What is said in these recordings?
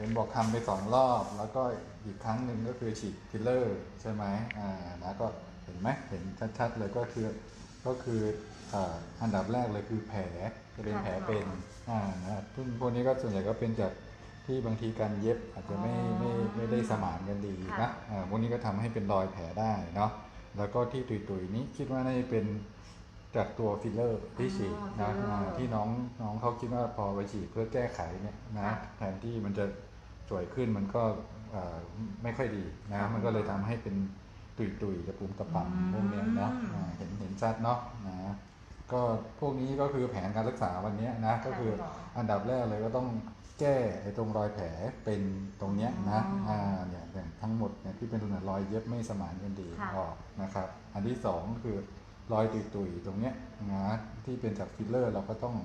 เห็นบอกทำไปสองรอบ แล้วก็อีกครั้งหนึ่งก็คือฉีดฟิลเลอร์ใช่ไหมอ่านะก็เห็นไหมเห็นชัดๆเลยก็คือก็คืออ่าอันดับแรกเลยคือแผลจะเป็นแผลเป็นอ่านะซึ่งพวกนี้ก็ส่วนใหญ่ก็เป็นจากที่บางทีการเย็บอาจจะไม่ไม่ไม่ได้สมานกันดีนะอ่าพวกนี้ก็ทำให้เป็นรอยแผลได้เนาะแล้วก็ที่ตุยๆนี้คิดว่าน่าจะเป็นจากตัวฟิลเลอร์ที่ฉีดนะที่น้องน้องเขาคิดว่าพอไปฉีดเพื่อแก้ไขเนี่ยนะแทนที่มันจะ สวยขึ้นมันก็เอ่อไม่ค่อยดีนะค่ะมันก็เลยทำให้เป็นตุยตุยๆตะปุ่มตะป่ำพวกเนี้ยนะอืมอ่าเห็นเห็นชัดเนาะนะก็พวกนี้ก็คือแผนการรักษาวันเนี้ยนะก็คือค่ะอันดับแรกเลยก็ต้องแก้ไอ้ตรงรอยแผลเป็นตรงเนี้ยนะอ๋ออ่อ่าเนี่ยอย่างทั้งหมดเนี่ยที่เป็นรอยเย็บไม่สมานกันดีค่ะออกนะครับ อันที่สองคือรอยตุยๆตรงเนี้ยนะที่เป็นจากฟิลเลอร์เราก็ต้อง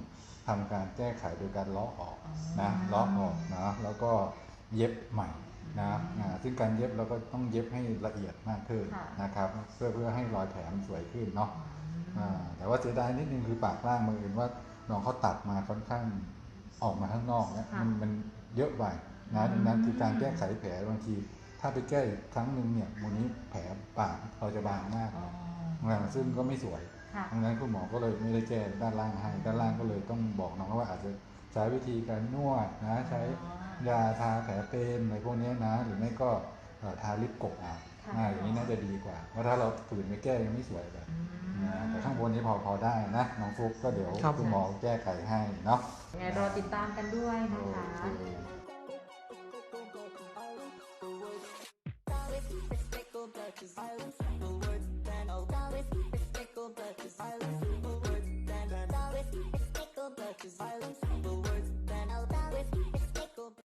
ทำการแก้ไขโดยการเลาะออกนะเลาะออกนะแล้วก็ เย็บใหม่นะอ่าซึ่งการเย็บเราก็ต้องเย็บให้ละเอียดมากขึ้นค่ะนะครับ เพื่อเพื่อให้รอยแผลมันสวยขึ้นเนาะอ่าแต่ว่าเสียดายนิดนึงคือปากล่างบังเอิญว่าน้องเขาตัดมาค่อนข้างออกมาข้างนอกเนี่ยค่ะมันมันเยอะไปนะอืมดังนั้นคือการแก้ไขแผลบางที ถ้าไปแก้อีกครั้งหนึ่งเนี่ยวันนี้แผลปากเราจะบางมากอ๋ออ่าซึ่งก็ไม่สวยค่ะดังนั้นคุณหมอก็เลยไม่ได้แก้ด้านล่างให้ ด้านล่างก็เลยต้องบอกน้องว่าอาจจะใช้วิธีการนวดนะ ใช้ยาทาแผลเป็นอะไรพวกนี้นะ หรือไม่ก็ทาลิปกบอะอย่างนี้น่าจะดีกว่า เพราะถ้าเราฝืนไปแก้ยังไม่สวยแบบแต่ข้างบนนี้พอพอได้นะ น้องฟุกก็เดี๋ยวคุณหมอแก้ไขให้เนาะไงรอติดตามกันด้วยนะคะ